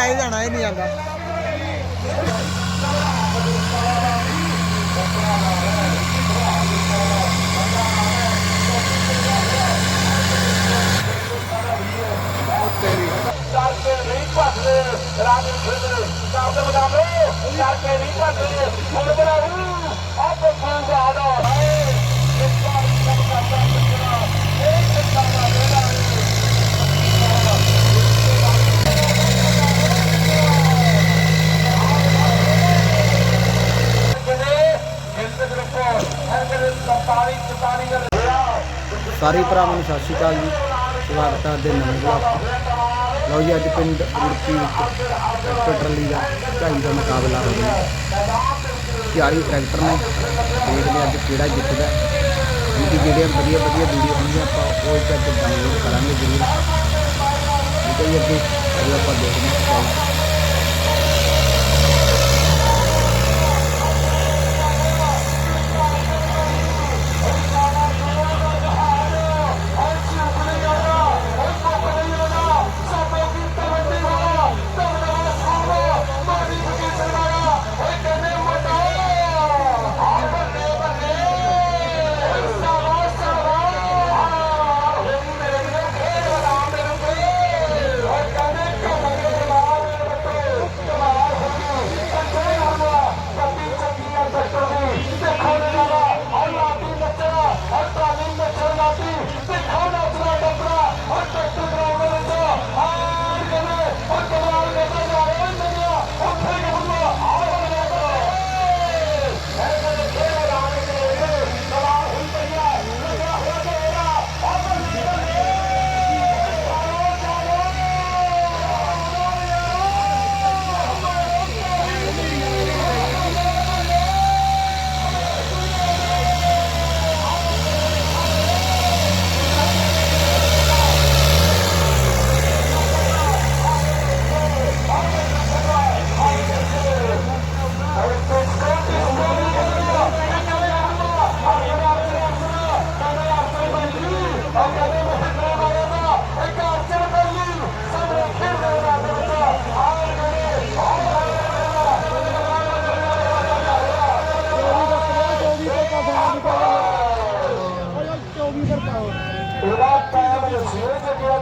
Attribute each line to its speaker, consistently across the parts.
Speaker 1: ਤੇ ਆ ਜਾਣਾ, ਇਹ ਨਹੀਂ ਜਾਂਦਾ
Speaker 2: ਕਰਕੇ ਨਹੀਂ ਭੱਜਦੇ ਰਾਜੇ ਖੇਡ ਕਰਦੇ ਬਦਾਮੇ ਕਰਕੇ ਨਹੀਂ ਭੱਜਦੇ ਹੁਣ ਬਣਾਉ ਆਪੇ ਫੂਲ ਆਦਾ ਹੈ ਇਸ ਵਾਰ ਸਭ ਕਰਦਾ ਸੱਜਣਾ ਇਹ ਸੱਚਾ ਦਾ ਵੇਲਾ
Speaker 1: ਸਾਰੇ ਭਰਾਵਾਂ ਨੂੰ ਸਤਿ ਸ਼੍ਰੀ ਅਕਾਲ ਜੀ। ਸਵਾਗਤ ਹੈ ਦੇ ਨਵੇਂ ਵਲੌਗ ਲਓ ਜੀ, ਅੱਜ ਪਿੰਡ ਰੁੜਕੀ ਵਿੱਚ ਟਰੈਕਟਰ ਟਰਾਲੀ ਦਾ ਝਾਈ ਦਾ ਮੁਕਾਬਲਾ ਹੋ ਗਿਆ 40 ਟਰੈਕਟਰ ਨੇ ਦੇਖਦੇ ਹਾਂ ਅੱਜ ਕਿਹੜਾ ਜਿੱਤਦਾ। ਕਿਉਂਕਿ ਜਿਹੜੀਆਂ ਵਧੀਆ ਵਧੀਆ ਵੀਡੀਓ ਹੋਣਗੀਆਂ, ਆਪਾਂ ਉਹ ਇੱਕ ਅੱਜ ਡਾਊਨਲੋਡ ਕਰਾਂਗੇ ਜ਼ਰੂਰ। ਠੀਕ ਹੈ ਜੀ, ਅੱਗੇ ਆਪਾਂ ਦੇਖਦੇ ਹਾਂ।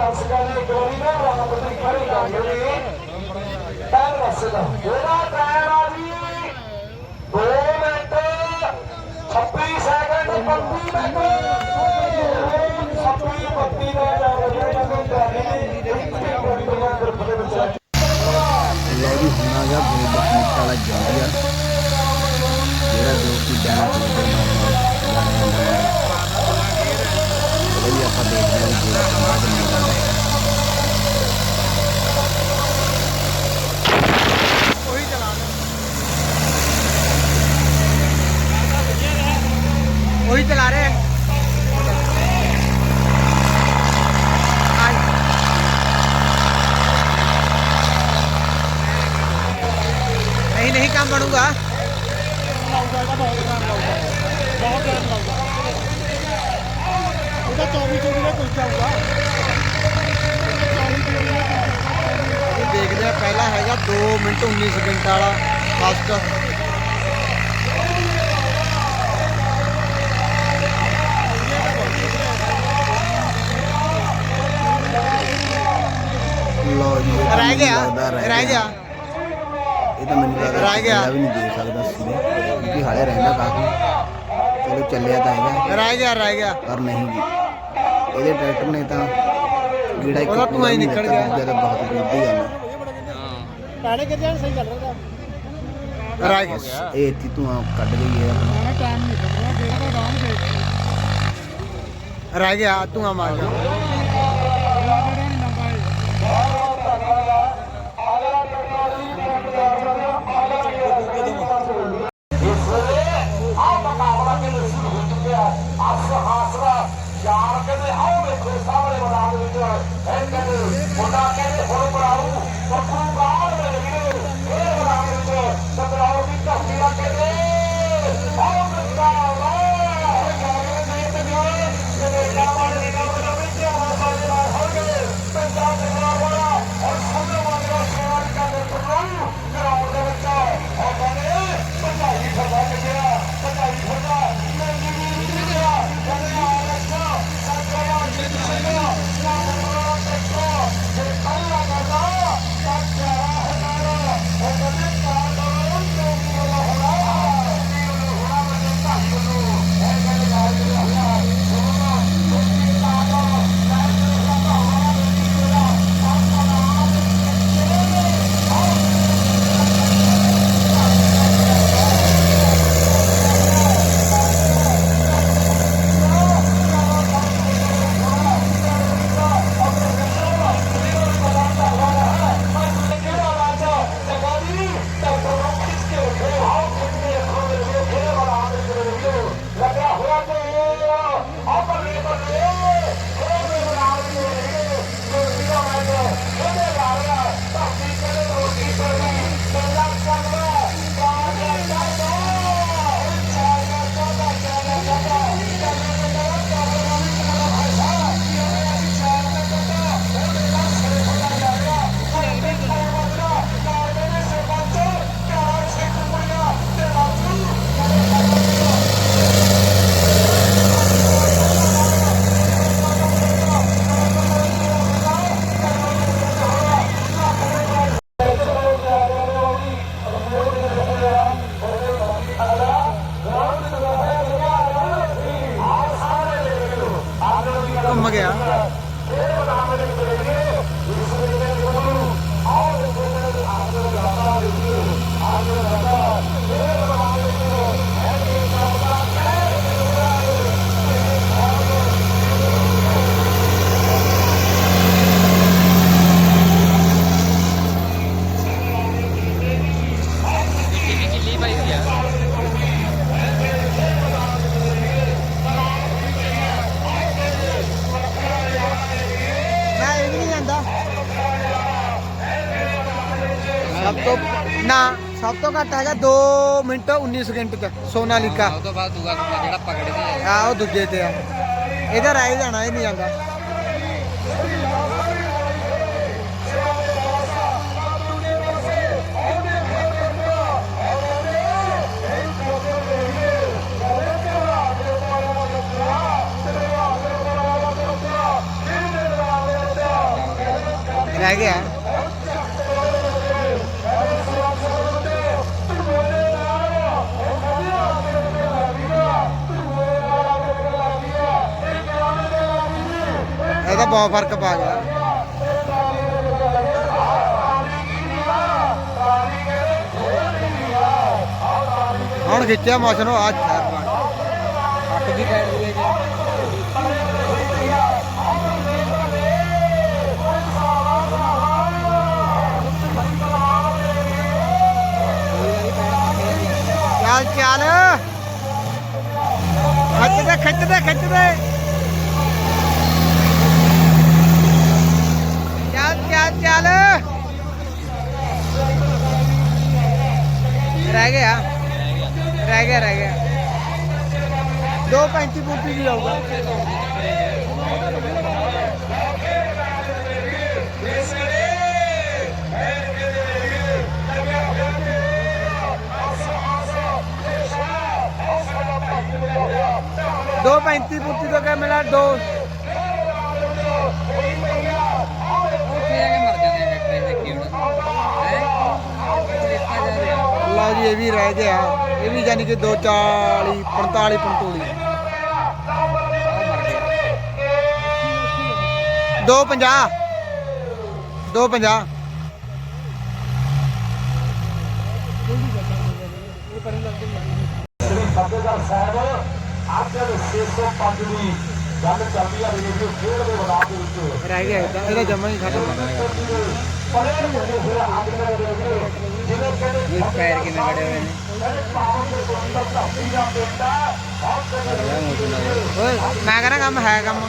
Speaker 2: ਜੇ ਜਿਹੜਾ ਦਰਸ਼ਕਾਂ ਨੇ ਇੱਕ ਟਾਈਮ ਦੱਸਦਾ ਉਹਦਾ ਟਾਈਮ ਆ ਜੀ 2 ਮਿੰਟ 26 ਸੈਕਿੰਡ 32 ਮਿੰਟ। 26 32 ਦਾ ਜਾ ਰਿਹਾ ਹੈ ਟਰਾਲੀ
Speaker 1: ਜੀ, ਹੁਣ ਆ ਗਿਆ ਗੋਲ ਬਖਸ਼ ਵਾਲਾ ਜੰਡੀਆ ਜਿਹੜਾ ਜੋ ਕਿ ਜਾਣਾ ਚਾਹੀਦਾ ਹੈ। ਇਹ ਆਪਾਂ ਦੇਖਦੇ ਹਾਂ ਜਿਹੜਾ ਬੰਦਾ ਤੇ ਪਹਿਲਾ ਹੈਗਾ 2 ਮਿੰਟ 19 ਸਕਿੰਟ ਵਾਲਾ ਫਸਟ ਲਓ ਜੀ
Speaker 3: ਰਹਿ ਗਿਆ ਰਹਿ ਗਿਆ।
Speaker 1: ਇਹ ਤਾਂ ਮੈਨੂੰ ਲੱਗਦਾ
Speaker 3: ਰਹਿ ਗਿਆ।
Speaker 1: ਵੀ ਨਹੀਂ ਦੇ ਸਕਦਾ ਸੀ। ਕਿਉਂਕਿ ਹਾਲੇ ਰਹਿੰਦਾ ਕਾਫੀ। ਚਲੋ ਚੱਲਿਆ ਤਾਂ ਹੈਗਾ।
Speaker 3: ਰਹਿ ਗਿਆ ਰਹਿ ਗਿਆ।
Speaker 1: ਪਰ ਨਹੀਂ ਜੀ। ਇਹਦੇ ਟਰੈਕਟਰ ਨੇ ਤਾਂ ਜਿਹੜਾ ਇੱਕ
Speaker 3: ਉਹਦਾ ਧੂੰਆਂ ਹੀ ਨਿਕਲ ਗਿਆ।
Speaker 1: ਜ਼ਿਆਦਾ ਬਹੁਤ ਵੱਡੀ ਗੱਲ
Speaker 3: ਪਹਿਲੇ ਕਿਤੇ ਜਾਣ ਸਹੀ ਚੱਲ ਰਿਹਾ
Speaker 1: ਰਹਿ ਗਿਆ। ਇਹ ਇੱਥੇ ਧੂੰਆਂ ਕੱਢ ਗਈ ਹੈ।
Speaker 3: ਨਾ ਟਾਈਮ ਨਹੀਂ ਲੱਗਣਾ ਦੇਖਦਾ ਗਾਉਂ ਦੇ
Speaker 1: ਰਹਿ ਗਿਆ ਧੂੰਆਂ ਮਾਰ ਗਿਆ।
Speaker 2: ಮಗೆಯ
Speaker 3: ਸਭ ਤੋਂ ਨਾ ਸਭ ਤੋਂ ਘੱਟ ਹੈਗਾ 2 ਮਿੰਟ 19 ਸਕਿੰਟ ਚ ਸੋਨਾਲੀਕਾ।
Speaker 4: ਉਹ ਤੋਂ ਬਾਅਦ ਦੂਗਾ ਜਿਹੜਾ ਪਕੜ ਕੇ
Speaker 3: ਆ ਉਹ ਦੂਜੇ ਤੇ ਆ। ਇਹਦਾ ਰਹਿ ਜਾਣਾ ਇਹ ਨਹੀਂ ਜਾਂਦਾ ਰਹਿ ਗਿਆ। ਬਹੁਤ ਫ਼ਰਕ ਪਾ ਗਿਆ। ਹੁਣ ਖਿੱਚਿਆ ਮੋਸ਼ਨ ਉਹ ਆ ਚਾਰ
Speaker 4: ਹੱਟ ਦੀ ਪੈਰ ਦੇ ਕੇ
Speaker 3: ਚੱਲ ਚੱਲ। ਖਿੱਚ ਦੇ ਖਿੱਚ ਦੇ ਖਿੱਚ ਦੇ ਚੱਲ ਚੱਲ ਰਹਿ ਗਿਆ। ਰਹਿ ਗਿਆ ਰਹਿ ਗਿਆ। 2.35 ਪੁੰਤੀ ਦੀ ਆਊਗਾ। ਦੋ 35 ਪੁੰਤੀ ਤੋਂ ਕਿਆ ਮਿਲਾ ਦੋ
Speaker 4: ਉੱਥੇ ਜਾ ਕੇ ਮਰ ਜਾਂਦੇ ਆ ਟ੍ਰੇਨ ਦੇਖੀ ਹੁਣ ਹੈ ਦੇਖਿਆ ਜਾ
Speaker 3: ਜੀ, ਇਹ ਵੀ ਰਹਿ ਗਿਆ। ਇਹ ਵੀ ਯਾਨੀ ਕਿ 240 45 ਪੰਤੋਲੀ ਦੋ 50 ਦੋ 50
Speaker 2: ਫਤਿਹਗੜ੍ਹ ਸਾਹਿਬ ਅੱਜ 605 ਦੀ ਗੱਲ ਚੱਲਦੀ ਆ ਰੇਡੀਓ ਖੇਡ ਦੇ ਮੈਦਾਨ ਦੇ ਵਿੱਚ
Speaker 3: ਰਹਿ ਗਿਆ, ਇਹਦਾ ਜਮਾ ਹੀ ਖਤਮ।
Speaker 2: ਪਰੇ ਮੁੰਡੇ
Speaker 4: ਇਹ ਪੈਰ ਕਿਵੇਂ ਕੜੇ ਹੋਏ ਨੇ?
Speaker 3: ਓਏ, ਮੈਂ ਕਹਿੰਦਾ ਕੰਮ ਹੈ ਕੰਮ।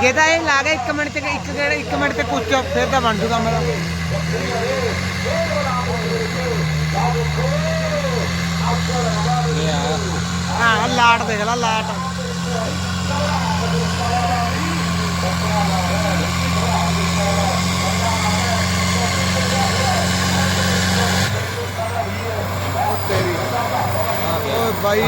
Speaker 3: ਜੇ ਤਾਂ ਇਹ ਲਾ ਕੇ 1 ਮਿੰਟ ਚ, ਇੱਕ ਗੇੜ 1 ਮਿੰਟ ਤੇ ਕੁੱਚ ਫਿਰ ਤਾਂ ਬਣ ਜੂ ਕੰਮ ਦਾ। ਹਾਂ ਲਾਟ ਦੇਖ ਲੈ, ਲਾਟ। ਓਏ ਬਾਈ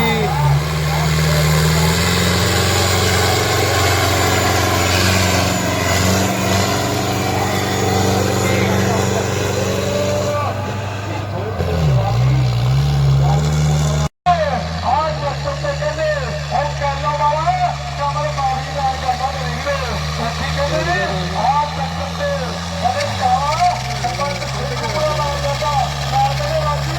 Speaker 2: ਆਜ ਵਕਤ ਤੇ ਕਹਿੰਦੇ ਉਹ ਕਹਿਣਾ ਵਾਲਾ ਕਮਲ ਬਾਹੀ ਦਾ ਕਰਦਾ ਨਹੀਂ ਵੇ ਸੱਚੀ ਕਹਿੰਦੇ ਆਜ ਵਕਤ ਤੇ ਕਦੇ ਕਾਲਾ ਕਮਲ ਤੇ ਕੁਪੜਾ ਲਾ ਜਾਂਦਾ ਨਾਲ ਕਹਿੰਦੇ ਰਾਜੀ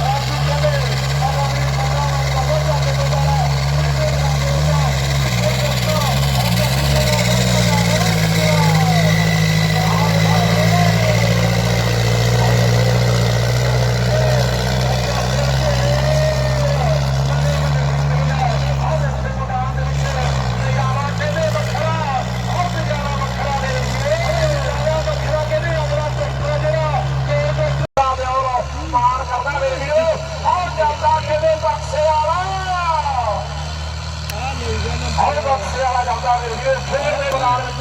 Speaker 2: ਰਾਜੀ ਕਹਿੰਦੇ ਅਗਾ ਵੀ ਪਤਾ ਨਾ ਕਦੋਂ ਜਾ ਕੇ ਬੋਲਾ ਮਾਰ ਕਰਦਾ ਮੇਰੇ ਵੀਰੋ ਆਹ ਜਾਂਦਾ ਕਿਤੇ ਬਕਸੇ ਵਾਲਾ ਆਹ ਜਾਂਦਾ ਮੇਰੇ ਵੀਰੋ ਫੇਰ ਦੇ ਮੈਦਾਨ ਵਿੱਚ।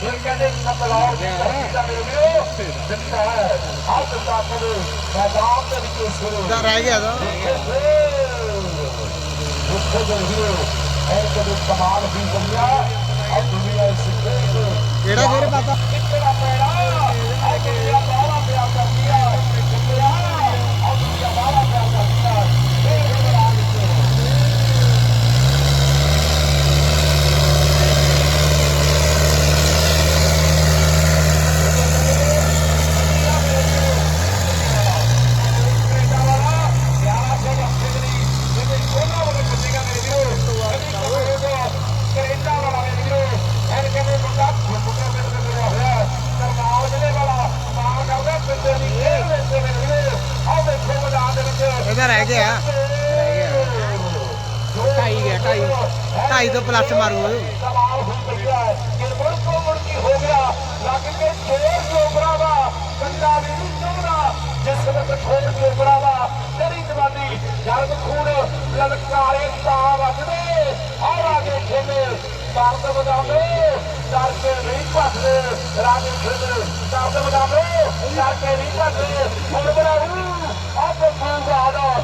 Speaker 2: ਫਿਰ ਕਹਿੰਦੇ ਨਤਲੌਰ ਦੀ ਦਾ ਮੇਰੇ ਵੀਰੋ ਜਿੱਤਾ ਹੈ। ਆਹ ਜਿੱਤਾ ਕਦੇ ਮੈਦਾਨ ਦੇ ਵਿੱਚ ਸ਼ੁਰੂ
Speaker 3: ਦਾ ਰਹਿ ਗਿਆ ਦਾ
Speaker 2: ਉੱਥੇ ਦੇ ਵੀਰੋ ਇਹ ਕਦੇ ਕਮਾਲ ਦੀ ਦੁਨੀਆ ਆ ਦੁਨੀਆ ਇਸ
Speaker 3: ਕਿਹੜਾ ਫੇਰ? ਪਾਤਾ
Speaker 2: ਕਿੱਥੇ ਪੈਣਾ। गया ढाई गया ढाई ढाई तो प्लस मारू ਰਾਜੇ ਖੇਡ ਕਰਦੇ ਰਾਜੇ ਖੇਡ ਕਰਦੇ ਸਰਕੇ ਨਹੀਂ ਕਰਦੇ ਹੁਣ ਬਰਾਬਰ ਆਪੋ ਕੋਲ ਆਦਾ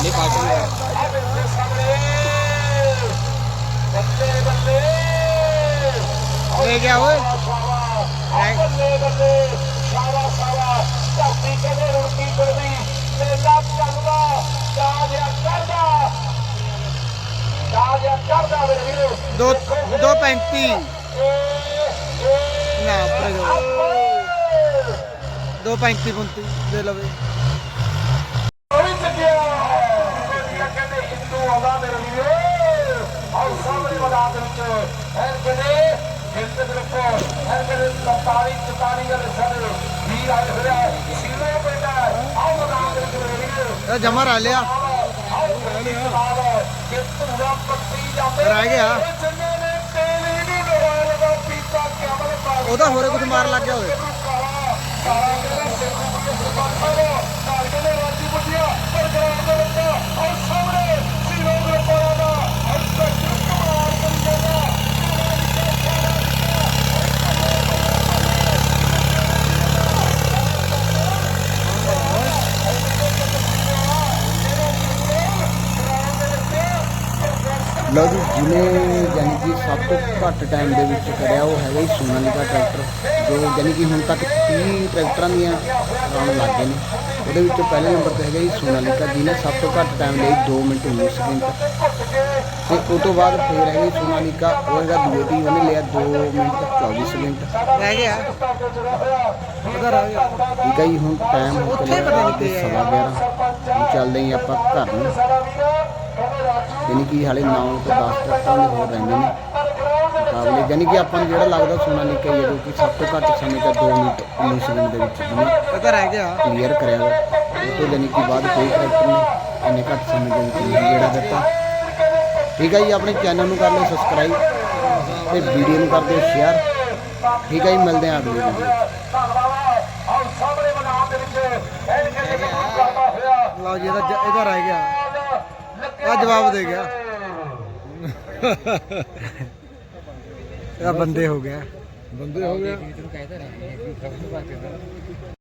Speaker 4: ਨਹੀਂ ਪਾਸ ਹੋਇਆ
Speaker 2: ਬੱਲੇ ਬੱਲੇ
Speaker 3: ਲੈ ਗਿਆ ਓਏ।
Speaker 2: ਬੱਲੇ ਬੱਲੇ ਸਾਰਾ ਸਾਰਾ ਧਰਤੀ ਕਹਿੰਦੇ ਰੁੜਕੀ ਕਰਦੀ ਮੇਲਾ ਚੱਲਦਾ ਕਾਜਿਆ ਕਰਦਾ ਕਾਜਿਆ ਕਰਦਾ ਮੇਰੇ ਵੀਰੋ
Speaker 3: ਦੋ ਦੋ 35 ਨਾ ਉੱਪਰ ਜਾਓ ਦੋ 35 35 ਦੇ ਲਵੇ
Speaker 2: ਹੋਈ ਚੱਕਿਆ ਕਹਿੰਦੇ ਹਿੰਦੂ ਆਉਂਦਾ ਮੇਰੇ ਵੀਰੋ ਆਹ ਸਾਹਮਣੇ ਮੈਦਾਨ ਦੇ ਵਿੱਚ ਐਨ ਕਹਿੰਦੇ ਹਿੰਦ ਦੇ ਵਿੱਚ ਐਨ ਕਹਿੰਦੇ 47 44 ਦੇ ਸਾਡੇ ਵੀਰ ਆਏ ਹੋਇਆ ਸੀਨੇ ਬੇਟਾ ਆਹ ਮੈਦਾਨ ਦੇ ਵਿੱਚ ਮੇਰੇ ਵੀਰੋ
Speaker 3: ਇਹ ਜਮਾ ਰਾ ਲਿਆ।
Speaker 2: ਰਹਿ
Speaker 3: ਗਿਆ।
Speaker 2: ਉਹਦਾ
Speaker 3: ਹੋਰੇ ਕੁਝ ਮਾਰ ਲੱਗ ਗਿਆ ਹੋਵੇ
Speaker 1: ਲਓ ਜੀ ਜਿਹਨੇ ਯਾਨੀ ਕਿ ਸਭ ਤੋਂ ਘੱਟ ਟਾਈਮ ਦੇ ਵਿੱਚ ਕਰਿਆ ਉਹ ਹੈਗਾ ਜੀ ਸੋਨਾਲੀਕਾ ਟਰੈਕਟਰ ਜੋ ਯਾਨੀ ਕਿ ਹੁਣ ਤੱਕ 30 ਟਰੈਕਟਰਾਂ ਦੀਆਂ ਰਾਉਂਡ ਲੱਗ ਗਏ ਨੇ। ਉਹਦੇ ਵਿੱਚੋਂ ਪਹਿਲੇ ਨੰਬਰ ਤੇ ਹੈਗਾ ਜੀ ਸੋਨਾਲੀਕਾ ਜਿਹਨੇ ਸਭ ਤੋਂ ਘੱਟ ਟਾਈਮ ਲਈ 2 ਮਿੰਟ 19 ਸਕਿੰਟ ਤੇ ਉਸ ਤੋਂ ਬਾਅਦ ਫੇਰ ਹੈਗਾ ਜੀ ਸੋਨਾਲੀਕਾ ਉਹ ਹੈਗਾ ਦੂਜੀ ਉਹਨੇ ਲਿਆ 2 ਮਿੰਟ 24 ਸਕਿੰਟ
Speaker 3: ਰਹਿ ਗਿਆ। ਉਹਦਾ ਰਹਿ ਗਿਆ?
Speaker 1: ਠੀਕ ਹੈ ਜੀ ਹੁਣ ਟਾਈਮ ਹੋ
Speaker 3: ਉੱਥੇ
Speaker 1: ਚੱਲਿਆ
Speaker 3: ਪਤਾ ਨਹੀਂ
Speaker 1: ਤੇ
Speaker 3: ਕੀ
Speaker 1: ਸਵਾ 11 ਹੁਣ ਚੱਲਦੇ ਹਾਂ ਆਪਾਂ ਘਰ ਨੂੰ। ਯਾਨੀ ਕਿ ਹਾਲੇ 9 ਤੋਂ 10 ਟਰੈਕਟਰਾਂ ਦੇ ਹੋਰ ਰਹਿੰਦੇ ਨੇ। ਮੁਕਾਬਲੇ ਯਾਨੀ ਕਿ ਆਪਾਂ ਨੂੰ ਜਿਹੜਾ ਲੱਗਦਾ ਸੋਨਾਲੀਕਾ ਹੀ ਹੈ ਜੋ ਕਿ ਸਭ ਤੋਂ ਘੱਟ ਸਮੇਂ ਦਾ 2 ਮਿੰਟ 19 ਸਕਿੰਟ ਦੇ ਵਿੱਚ ਜਿਹਨੇ
Speaker 3: ਉਹਦਾ ਰਹਿ ਗਿਆ।
Speaker 1: ਕਲੀਅਰ ਕਰਿਆ ਵਾ। ਉਹ ਤੋਂ ਯਾਨੀ ਕਿ ਬਾਅਦ ਕੋਈ ਟਰੈਕਟਰ ਨੇ ਇੰਨੇ ਘੱਟ ਸਮੇਂ ਦੇ ਵਿੱਚ ਨਹੀਂ ਜਿਹੜਾ ਦਿੱਤਾ। ਠੀਕ ਹੈ ਜੀ ਆਪਣੇ ਚੈਨਲ ਨੂੰ ਕਰ ਲਓ ਸਬਸਕ੍ਰਾਈਬ ਤੇ ਵੀਡੀਓ ਨੂੰ ਕਰ ਦਿਓ ਸ਼ੇਅਰ ਠੀਕ ਹੈ ਜੀ ਮਿਲਦੇ ਹਾਂ ਅਗਲੀ ਵੀਡੀਓ
Speaker 3: ਲਓ ਜੀ ਇਹਦਾ ਇਹਦਾ ਰਹਿ ਗਿਆ। ਆ ਜਵਾਬ ਦੇ ਗਿਆ। ਇਹਦਾ ਬੰਦੇ ਹੋ ਗਿਆ
Speaker 4: ਬੰਦੇ ਹੋ ਗਿਆ